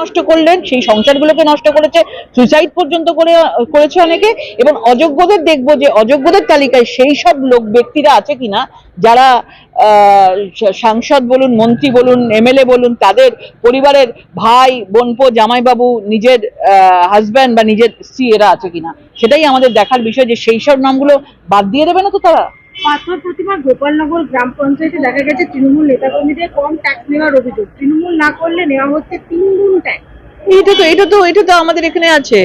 নষ্ট করলেন, সেই সংসারগুলোকে নষ্ট করেছে সুইসাইড পর্যন্ত করে, করেছে অনেকে, এবং অযোগ্যদের দেখব যে অযোগ্যদের তালিকায় সেই সব লোক, ব্যক্তিরা আছে কিনা, যারা সাংসদ বলুন, মন্ত্রী বলুন এমএলএ বলুন, তাদের পরিবারের ভাই বোনপো জামাইবাবু, নিজের হাজব্যান্ড বা নিজের স্ত্রী এরা আছে কিনা, সেটাই আমাদের দেখার বিষয় যে সেই সব নামগুলো বাদ দিয়ে দেবে না তো তারা? পাথর প্রতিমা গোপালনগর গ্রাম পঞ্চায়েতে দেখা গেছে তৃণমূল নেতাকর্মীদের কম ট্যাক্স নেওয়ার অভিযোগ। তৃণমূল না করলে নেওয়া হচ্ছে তিন গুণ ট্যাক্স এটা তো এটা তো এটা তো আমাদের এখানে আছে।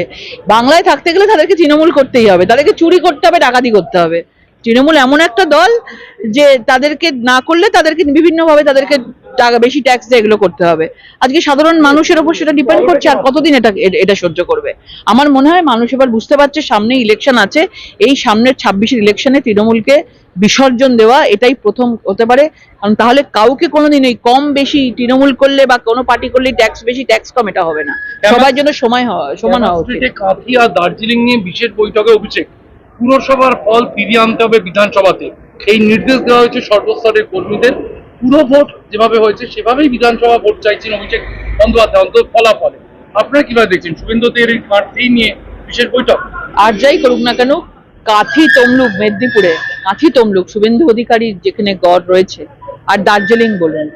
বাংলায় থাকতে গেলে তাদেরকে তৃণমূল করতেই হবে। তাদেরকে চুরি করতে হবে, ডাকাতি করতে হবে। তৃণমূল এমন একটা দল যে তাদেরকে না করলে তাদেরকে বিভিন্নভাবে তাদেরকে টাকা বেশি ট্যাক্স দিয়ে এগুলো করতে হবে। আজকে সাধারণ মানুষের উপর সেটা ডিপেন্ড করছে আর কতদিন এটা এটা সহ্য করবে। আমার মনে হয় মানুষ এবার বুঝতে পারছে সামনে ইলেকশন আছে এই সামনের ছাব্বিশের ইলেকশনে তৃণমূলকে বিসর্জন দেওয়া এটাই প্রথম হতে পারে। কারণ তাহলে কাউকে কোনোদিন এই কম বেশি তৃণমূল করলে বা কোনো পার্টি করলে ট্যাক্স বেশি ট্যাক্স কম এটা হবে না। সবার জন্য সময় হওয়া সমান হওয়া উচিত। দার্জিলিং নিয়ে বিশেষ বৈঠকে অভিষেক। পুরসভার ফল ফিরিয়ে আনতে হবে বিধানসভাতে। এই নির্দেশ দেওয়া হয়েছে সর্বস্তরের কর্মীদের। পুরো ভোট যেভাবে হয়েছে, সেভাবেই বিধানসভা ভোট চাইছেন অভিষেক বন্দ্যোপাধ্যায়। অন্তত ফলাফলে। আপনারা কীভাবে দেখছেন? শুভেন্দু দের এই প্রার্থী নিয়ে বিশেষ বৈঠক। আর যাই করুক না কেন, কাঁথি তমলুক মেদিনীপুরে, কাঁথি তমলুক, শুভেন্দু অধিকারীর যেখানে গড় রয়েছে, আর দার্জিলিং বলুন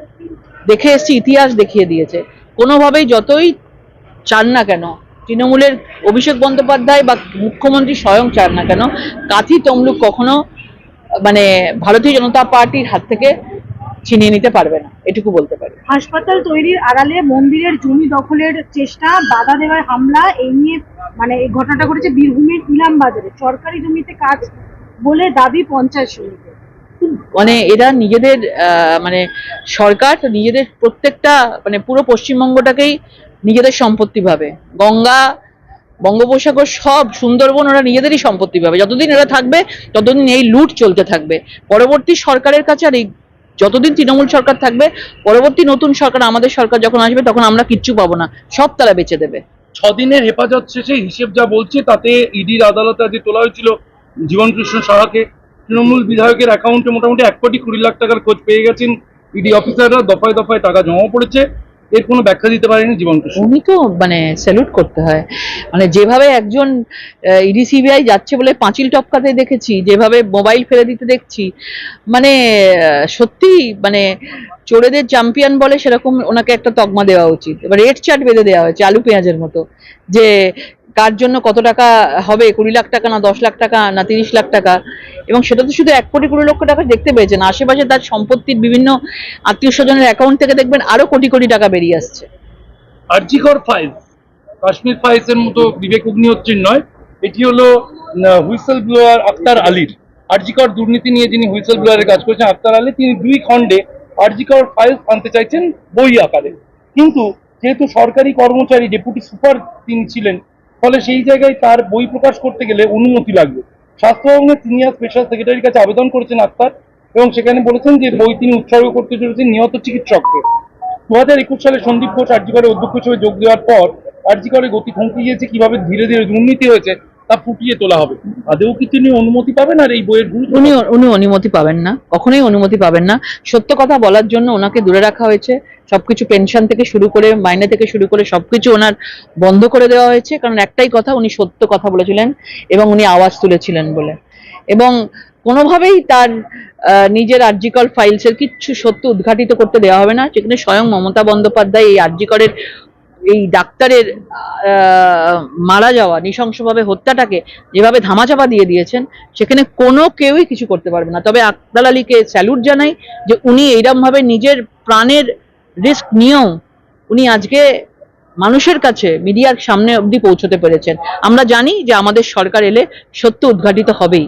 দেখে এসছি, ইতিহাস দেখিয়ে দিয়েছে। কোনোভাবেই যতই চান না কেন তৃণমূলের অভিষেক বন্দ্যোপাধ্যায় বা মুখ্যমন্ত্রী স্বয়ং চান না কেন? কাঁথি, তমলুক কখনো মানে ভারতীয় জনতা পার্টির হাত থেকে ছিনিয়ে নিতে পারবে না, এটুকু বলতে পারি। হাসপাতাল তৈরির আড়ালে মন্দিরের জমি দখলের চেষ্টা, বাধা দেওয়ার হামলা এই নিয়ে মানে এই ঘটনাটা ঘটেছে বীরভূমের ইলাম বাজারে সরকারি জমিতে কাজ বলে দাবি পঞ্চায়েত সমিতির মানে এরা নিজেদের মানে সরকার নিজেদের প্রত্যেকটা মানে পুরো পশ্চিমবঙ্গটাকেই নিজেদের সম্পত্তি ভাবে। গঙ্গা, বঙ্গোপসাগর সব সুন্দরবন ওরা নিজেদেরই সম্পত্তি ভাবে। যতদিন এরা থাকবে, ততদিন এই লুট চলতে থাকবে। পরবর্তী সরকারের কাছে আর এই যতদিন তৃণমূল সরকার থাকবে, পরবর্তী নতুন সরকার, আমাদের সরকার যখন আসবে, তখন আমরা কিচ্ছু পাবো না। সব তারা বেঁচে দেবে। ছদিনের হেফাজত শেষে হিসেব যা বলছে, তাতে ইডির আদালতে আজ তোলা হয়েছিল জীবনকৃষ্ণ সাহাকে। তৃণমূল বিধায়কের অ্যাকাউন্টে মোটামুটি এক কোটি কুড়ি লাখ টাকার খোঁজ পেয়ে গেছেন ইডি অফিসাররা দফায় দফায় টাকা জমা পড়েছে। এর কোনো ব্যাখ্যা দিতে পারেনি জীবনকৃষ্ণ উনি তো মানে স্যালুট করতে হয়। মানে যেভাবে একজন ইডি সিবিআই যাচ্ছে বলে পাঁচিল টপকাতে দেখেছি, যেভাবে মোবাইল ফেলে দিতে দেখছি মানে সত্যি মানে চোরেদের চ্যাম্পিয়ন বলে সেরকম ওনাকে একটা তকমা দেওয়া উচিত। এবার রেড চার্ট বেঁধে দেওয়া হয়েছে, আলু পেঁয়াজের মতো, যে কার জন্য কত টাকা হবে? কুড়ি লাখ টাকা না দশ লাখ টাকা না তিরিশ লাখ টাকা? এবং সেটা তো শুধু এক কোটি কুড়ি লক্ষ টাকা দেখতে পেয়েছেন। আশেপাশে তার সম্পত্তির বিভিন্ন আত্মীয় স্বজনের অ্যাকাউন্ট থেকে দেখবেন আরও কোটি কোটি টাকা বেরিয়ে আসছে। আরজিকর ফাইলস কাশ্মীর ফাইলসের মতো বিবেক অগ্নিহোত্রীর নয়, এটি হলো হুইসেল ব্লোয়ার আক্তার আলীর। আরজিকর দুর্নীতি নিয়ে যিনি হুইসেল ব্লোয়ারের কাজ করেছেন আক্তার আলী, তিনি দুই খণ্ডে আরজিকর ফাইলস আনতে চাইছেন বই আকারে। কিন্তু যেহেতু সরকারি কর্মচারী ডেপুটি সুপার তিনি ছিলেন ফলে সেই জায়গায় তার বই প্রকাশ করতে গেলে অনুমতি লাগবে। স্বাস্থ্য ভবনের সিনিয়র স্পেশাল সেক্রেটারির কাছে আবেদন করেছেন আক্তার এবং সেখানে বলেছেন যে বই তিনি উৎসর্গ করতে চলেছেন নিহত চিকিৎসককে। দু হাজার একুশ সালে সন্দীপ ঘোষ আরজিকরের অধ্যক্ষ হিসেবে যোগ দেওয়ার পর আরজিকরের গতি থমকে গিয়েছে, কীভাবে ধীরে ধীরে দুর্নীতি হয়েছে তা ফুটিয়ে তোলা হবে। আদেও কি তিনি অনুমতি পাবেন আর এই বইয়ের গুরুত্ব? উনি উনি অনুমতি পাবেন না। কখনোই অনুমতি পাবেন না। সত্য কথা বলার জন্য ওনাকে দূরে রাখা হয়েছে। সবকিছু পেনশন থেকে শুরু করে মাইনে থেকে শুরু করে সবকিছু ওনার বন্ধ করে দেওয়া হয়েছে। কারণ একটাই কথা, উনি সত্য কথা বলেছিলেন এবং উনি আওয়াজ তুলেছিলেন বলে। এবং কোনোভাবেই তার নিজের আর্জিকল ফাইলসের কিচ্ছু সত্য উদ্ঘাটিত করতে দেওয়া হবে না। যেখানে স্বয়ং মমতা বন্দ্যোপাধ্যায় এই আর্জিকরের এই ডাক্তারের মারা যাওয়া, নৃশংসভাবে হত্যাটাকে যেভাবে ধামাচাপা দিয়ে দিয়েছেন, সেখানে কোনো কেউই কিছু করতে পারবে না। তবে আকদাল আলীকে স্যালুট জানাই যে উনি এইরকম ভাবে নিজের প্রাণের রিস্ক নিয়েও উনি আজকে মানুষের কাছে, মিডিয়ার সামনে অবধি পৌঁছতে পেরেছেন। আমরা জানি যে আমাদের সরকার এলে সত্য উদ্ঘাটিত হবেই।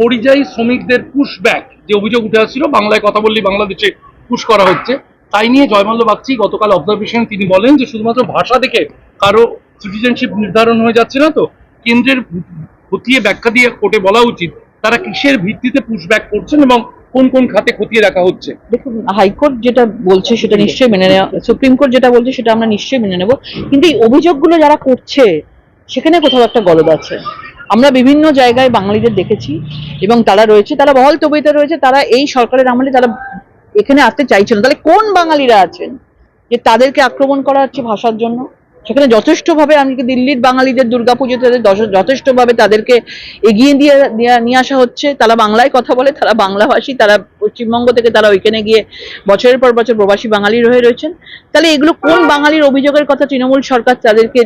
পরিযায়ী শ্রমিকদের পুশব্যাক যে অভিযোগ উঠে আসছিল, বাংলায় কথা বললেই বাংলাদেশে পুশ করা হচ্ছে। তাই নিয়ে জয়মাল্য বাগচি গতকাল অবজারভেশন তিনি বলেন যে শুধুমাত্র ভাষা দেখে কারও সিটিজেনশিপ নির্ধারণ হয়ে যাচ্ছে না তো, কেন্দ্রের খতিয়ে ব্যাখ্যা দিয়ে কোর্টে বলা উচিত, তারা কিসের ভিত্তিতে পুশব্যাক করছেন এবং কোন কোন খাতে খতিয়ে রাখা হচ্ছে? দেখুন, হাইকোর্ট যেটা বলছে সেটা নিশ্চয়ই মেনে নেওয়া সুপ্রিম কোর্ট যেটা বলছে সেটা আমরা নিশ্চয়ই মেনে নেব। কিন্তু এই অভিযোগগুলো যারা করছে, সেখানে কোথাও একটা গলদ আছে। আমরা বিভিন্ন জায়গায় বাঙালিদের দেখেছি এবং তারা রয়েছে, তারা বহল তবিতে রয়েছে, তারা এই সরকারের আমলে তারা এখানে আসতে চাইছে না। তাহলে কোন বাঙালিরা আছেন যে তাদেরকে আক্রমণ করা হচ্ছে ভাষার জন্য? সেখানে যথেষ্টভাবে আমি দিল্লির বাঙালিদের দুর্গাপুজো তাদের যথে- যথেষ্টভাবে তাদেরকে এগিয়ে দিয়ে দিয়ে- নিয়ে আসা হচ্ছে। তারা বাংলায় কথা বলে, তারা বাংলাভাষী, তারা পশ্চিমবঙ্গ থেকে তারা ওইখানে গিয়ে বছরের পর বছর প্রবাসী বাঙালি রয়ে রয়েছেন। তাহলে এগুলো কোন বাঙালির অভিযোগের কথা তৃণমূল সরকার তাদেরকে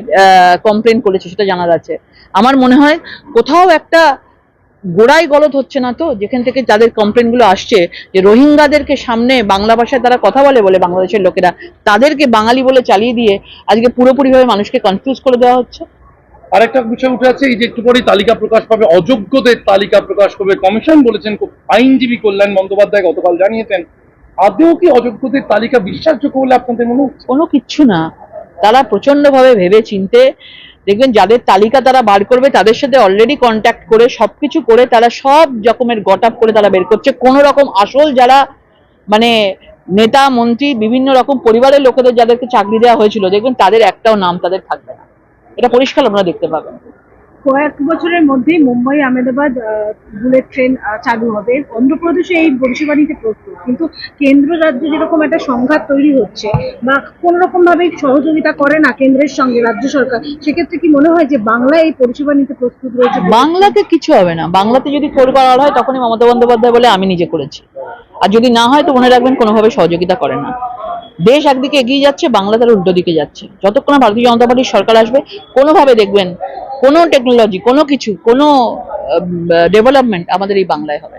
কমপ্লেন করেছে সেটা জানা যাচ্ছে। আমার মনে হয় কোথাও একটা গোড়ায় গলদ হচ্ছে না তো? যেখান থেকে তাদের কমপ্লেনগুলো আসছে যে রোহিঙ্গাদেরকে সামনে বাংলা ভাষায় তারা কথা বলে বলে বাংলাদেশের লোকেরা তাদেরকে বাঙালি বলে চালিয়ে দিয়ে আজকে পুরোপুরিভাবে মানুষকে কনফিউজ করে দেওয়া হচ্ছে? আরেকটা বিষয় উঠে আছে এই যে একটু পরেই তালিকা প্রকাশ পাবে অযোগ্যদের তালিকা প্রকাশ করবে কমিশন বলেছেন আইনজীবী কল্যাণ বন্দ্যোপাধ্যায় গতকাল জানিয়েছেন। আদৌ কি অযোগ্যদের তালিকা বিশ্বাসযোগ্য বলে আপনাদের মনে হচ্ছে? কোনো কিচ্ছু না। তারা প্রচন্ডভাবে ভেবে চিনতে দেখবেন যাদের তালিকা তারা বার করবে, তাদের সাথে অলরেডি কন্ট্যাক্ট করে সব কিছু করে তারা সব রকমের গট আপ করে তারা বের করছে। কোনো রকম আসল যারা মানে নেতা, মন্ত্রী, বিভিন্ন রকম পরিবারের লোকেদের যাদেরকে চাকরি দেওয়া হয়েছিল, দেখবেন তাদের একটাও নাম তাদের থাকবে না। এটা পরিষ্কার আপনারা দেখতে পাবেন। কয়েক বছরের মধ্যেই মুম্বাই আহমেদাবাদ আহ, বুলেট ট্রেন চালু হবে। অন্ধ্রপ্রদেশে এই পরিষেবা নিতে প্রস্তুত। কিন্তু কেন্দ্র রাজ্যে যেরকম একটা সংঘাত তৈরি হচ্ছে বা কোন রকম ভাবে সহযোগিতা করে না কেন্দ্রের সঙ্গে রাজ্য সরকার সেক্ষেত্রে কি মনে হয় যে বাংলা এই পরিষেবা নিতে প্রস্তুত রয়েছে? বাংলাতে কিছু হবে না। বাংলাতে যদি ফোর করা হয় তখনই মমতা বন্দ্যোপাধ্যায় বলে আমি নিজে করেছি। আর যদি না হয় তো মনে রাখবেন কোনোভাবে সহযোগিতা করে না। দেশ একদিকে এগিয়ে যাচ্ছে, বাংলা তার উল্টো দিকে যাচ্ছে যতক্ষণ ভারতীয় জনতা পার্টির সরকার আসবে, কোনোভাবে দেখবেন কোনো টেকনোলজি কোনো কিছু, কোনো ডেভেলপমেন্ট আমাদের এই বাংলায় হবে।